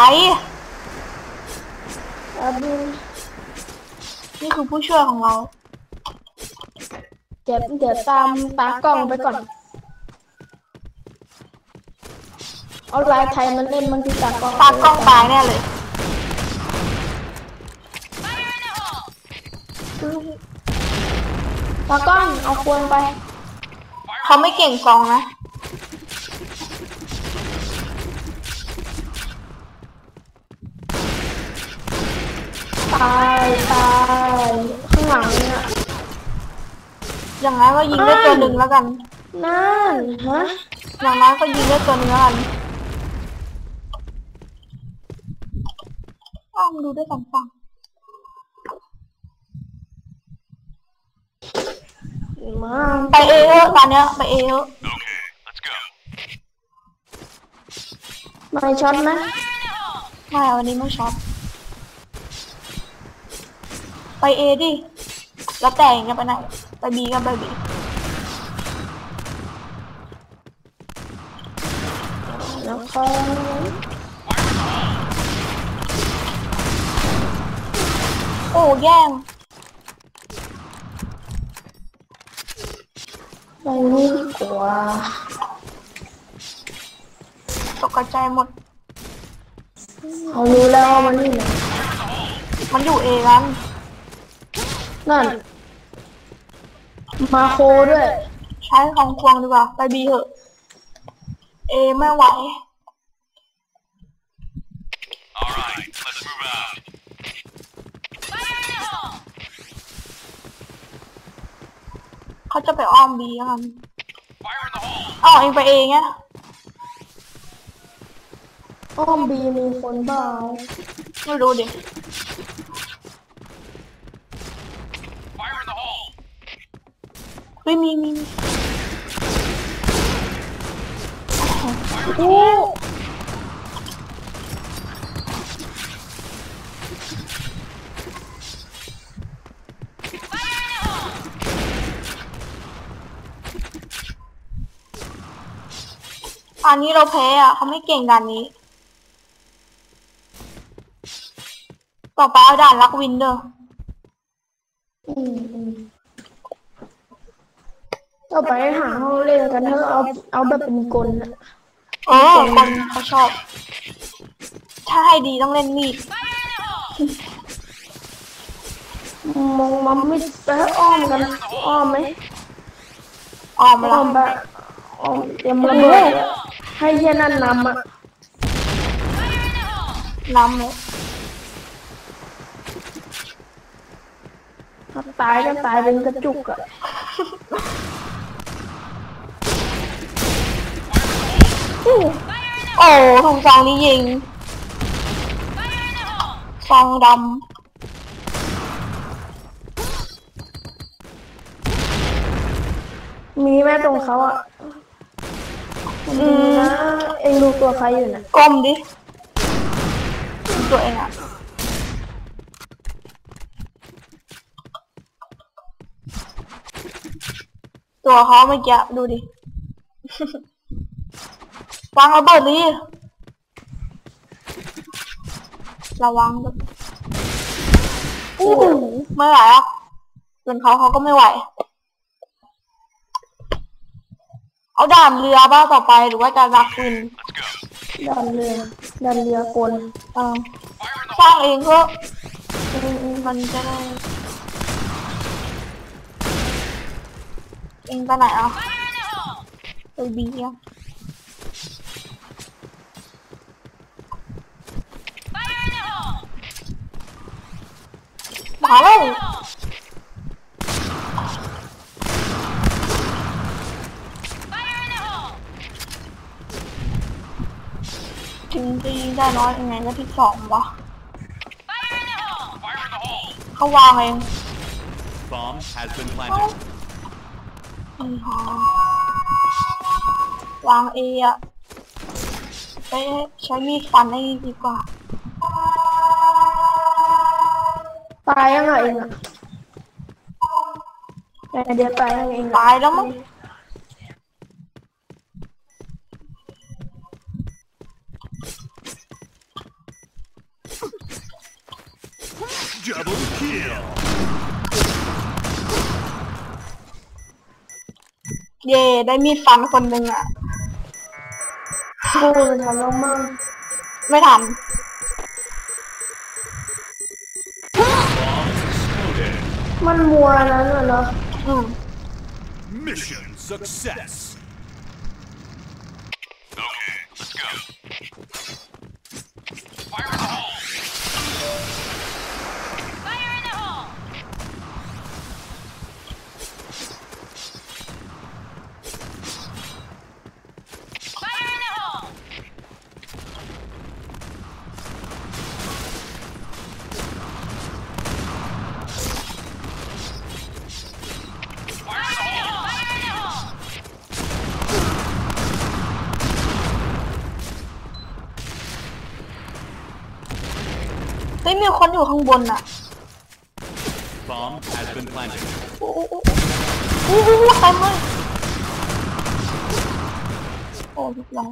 ไปแป๊บนึงนี่คือผู้ช่วยของเรา เดี๋ยวเดี๋ยวตามตากล้องไปก่อน เอาลายไทยมันเล่นมันที่ตากล้องตากล้องตายแน่เลยตากล้องเอาควรไป เขาไม่เก่งซองนะ ตายตายข้างหลังเนี่ยอย่างน้อยก็ยิงได้ตัวหนึ่งแล้วกัน นั่นฮะอย่างน้อยก็ยิงได้ตัวหนึ่งแล้วกันอ้อมดูได้สองฝั่งมาไปเอเถอะตอนเนี้ยไปเอเถอะไม่ช็อตนะไม่วันนี้ไม่ช็อต ไปเอดิแล้วแต่งจะไปไหนไปบีก็ไปบีแล้วก็โอ้แย่งไปนี่ดีกว่าตกใจหมดเขารู้แล้วว่ามันนี่ไหนมันอยู่เอกัน นั่น มาโคด้วย ใช้ของควงดีกว่า ไปบีเถอะ เอไม่ไหว All right, let's move out. เขาจะไปอ้อมบีกัน Fire in the hole. อ้าวเองไปเองไงอ้อมบีมีคนบ้าไม่รู้ดิ ฮ้ยมีมีมีโอ้อันนี้เราแพ้อะเขาไม่เก่งด่านนี้ ต่อไปเอาด่านลักวินเดอร์อืมอืม ต่อไปหาห้องเล่นกันเถอะเอาเอาแบบเป็นกลนะเออคนเขาชอบ ถ้าให้ดีต้องเล่นมีดมองมันไม่ไปอ้อมกันอ้อมไหมอ้อมอ้ละอมไปอ้อมเตรียมระเบิดอะให้เหี้ยนั่นนำอะน้ำเลยถ้าตายก็ตายเป็นกระจุกอะ โอ้ถุงซองนี้ยิงซองดมีแม่ตรงเขาอะมันดีนะเองดูตัวใครอยู่น่ะำก้มดิตัวเองอะตัวเขาเมื่อกี้ดูดิ วางระเบิดดิระวังด้วยโอ้โหไม่ไหวอะส่วนเขาเขาก็ไม่ไหว เอาด่านเรือบ้าต่อไปหรือว่าจะรักวิน Let's go. ดันเรือดันเรือกลเออสร้างเองเพื่อมันจะได้เองไปไหนอะไปบีอะ มาแล้วถึงจะยิงได้น้อยยังไงก็ที่สองวะ Fire in the hole. เขาวางเอง Bomb has been planted. อือฮะวางเออะไปใช้มีดฟันให้ดีกว่า ตายยังไงเะเดี๋ยวตายยังไงตายแล้วมั้งเย่ได้มีดฟันคนหนึ่งอะกูจะทำล้มั้งไม่ทำ มันมัวนั้นเหรอเนาะ อืม Mission success. Okay, let's go. มีคนอยู่ข้างบนอะ Bomb has been planted. โอ้โหโอ้โหเต็มเลยโอ้ยร้อย